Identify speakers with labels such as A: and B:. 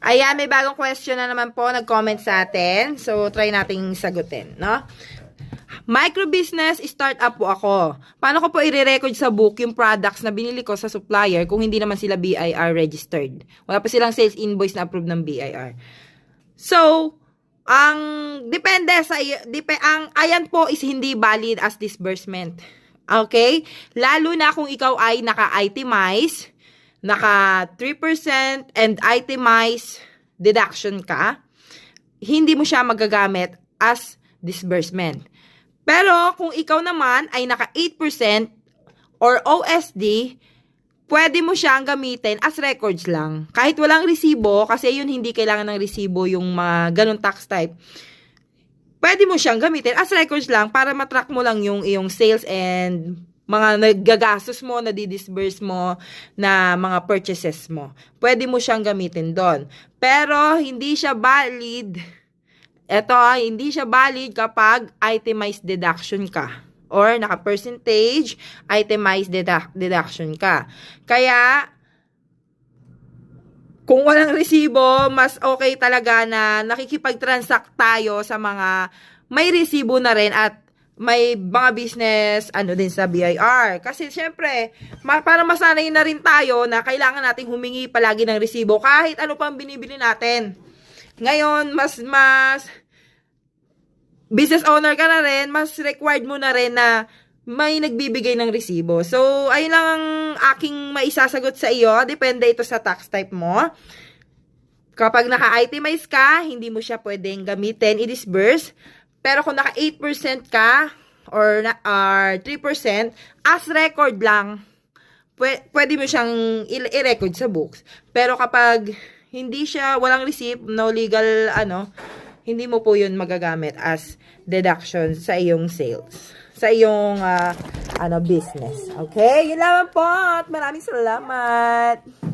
A: Ayan, may bagong question na naman po, nag-comment sa atin. So, try nating sagutin, no? Micro-business startup po ako. Paano ko po i-record sa book yung products na binili ko sa supplier kung hindi naman sila BIR registered? Wala pa silang sales invoice na approved ng BIR. So, ang depende sa dep ang ayan po is hindi valid as disbursement. Okay? Lalo na kung ikaw ay naka-itemize, naka 3% and itemize deduction ka, hindi mo siya magagamit as disbursement. Pero kung ikaw naman ay naka 8% or OSD, pwede mo siyang gamitin as records lang. Kahit walang resibo, kasi yun hindi kailangan ng resibo yung mga ganun tax type. Pwede mo siyang gamitin as records lang para matrack mo lang yung iyong sales and mga nagagastos mo, na disburse mo na mga purchases mo. Pwede mo siyang gamitin doon. Pero hindi siya valid ito, ah, hindi siya valid kapag itemized deduction ka or naka-percentage itemized deduct- deduction ka. Kaya, kung walang resibo, mas okay talaga na nakikipag-transact tayo sa mga may resibo na rin at may mga business, ano din sa BIR. Kasi syempre, ma- para masanay na rin tayo na kailangan nating humingi palagi ng resibo kahit ano pang binibili natin. Ngayon, mas, mas, business owner ka na rin, mas required mo na rin na may nagbibigay ng resibo. So, ayun lang ang aking maisasagot sa iyo. Depende ito sa tax type mo. Kapag naka-itemize ka, hindi mo siya pwedeng gamitin, i-disburse. Pero kung naka 8% ka, or, or 3%, as record lang, pwe- pwede mo siyang i-record sa books. Pero kapag hindi siya, walang receipt, no legal, ano, hindi mo po yun magagamit as deduction sa iyong sales. Sa iyong, ah, ano, business. Okay? Yun lamang po. At maraming salamat.